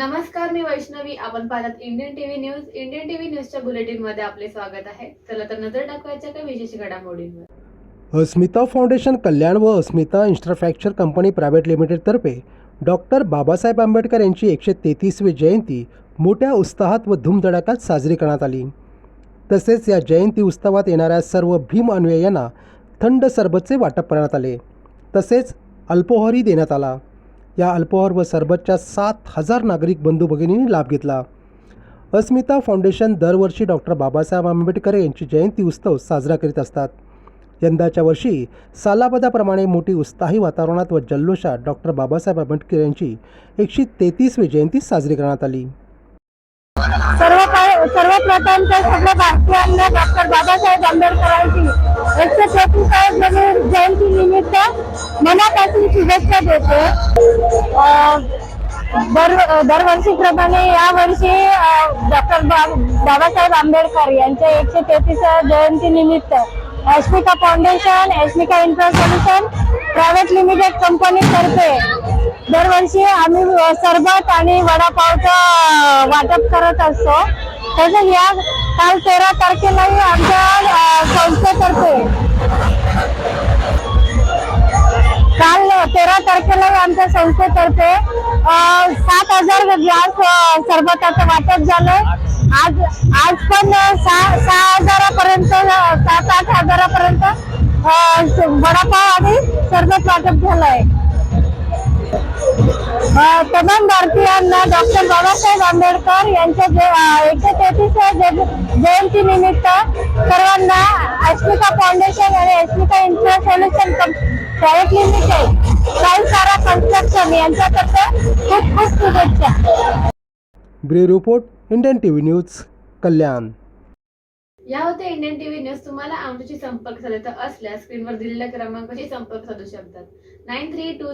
नमस्कार मी वैष्णवी. आपण पाहतात Indian TV news Indian TV न्यूजच्या बुलेटिनमध्ये आपले स्वागत आहे. चला तर नजर टाकवायच्या काही विशेष घडामोडींवर. अस्मिता फाउंडेशन कल्याण व अस्मिता इन्स्ट्राफॅक्चर कंपनी प्रायव्हेट लिमिटेडतर्फे डॉक्टर बाबासाहेब आंबेडकर यांची एकशे तेहतीसवी जयंती मोठ्या उत्साहात व धूमधडाक्यात साजरी करण्यात आली. तसेच या जयंती उत्सवात येणाऱ्या सर्व भीम अनुयायांना थंड सरबतचे वाटप करण्यात आले. तसेच अल्पोहरी देण्यात आला. या अल्पोहार व सरबतच्या सात हजार नागरिक बंधू भगिनींनी लाभ घेतला. अस्मिता फाउंडेशन दरवर्षी डॉक्टर बाबासाहेब आंबेडकर यांची जयंती उत्सव साजरा करीत असतात. यंदाच्या वर्षी सालाबदाप्रमाणे मोठी उत्साही वातावरणात व जल्लोषात डॉक्टर बाबासाहेब आंबेडकर यांची एकशे तेहतीसवी जयंती साजरी करण्यात आली. सर्वप्रथम तर सगळ्या भारतीयांना डॉक्टर बाबासाहेब आंबेडकरांची तेहतीसाव्या जयंती निमित्त मनापासून शुभेच्छा देते. दर दरवर्षीप्रमाणे यावर्षी डॉक्टर बाबासाहेब आंबेडकर यांच्या एकशे तेहतीस जयंती निमित्त Esmika foundation Esmika infra solution private limited company तर्फे दरवर्षी आम्ही सरबत आणि वडापावचं वाटप करत असतो. तसंच या काल तेरा तारखेलाही आमच्या अ, संस्थेतर्फे काल तेरा तारखेलाही आमच्या संस्थेतर्फे सात हजार ग्लास सरबताचं वाटप झालंय. आज आज पण सहा सहा हजारापर्यंत सात आठ हजारापर्यंत वडापाव आणि सरबत वाटप झालं आहे तमाम भारतीयांना डॉक्टर बाबासाहेब आंबेडकर यांच्या जे- एकशे तेहतीसव्या जय- जयंती निमित्त सर्वांना अस्मिता फाउंडेशन आणि Asmita infra solution private limited Sai Sara construction यांच्यातर्फे खूप खूप शुभेच्छा. Bureau report Indian T V news Kalyan. या होत्या इंडियन टीव्ही न्यूज. तुम्हाला आमच्याशी संपर्क साधायचा असल्यास स्क्रीनवर दिलेल्या क्रमांकाशी संपर्क साधू शकतात. Nine three to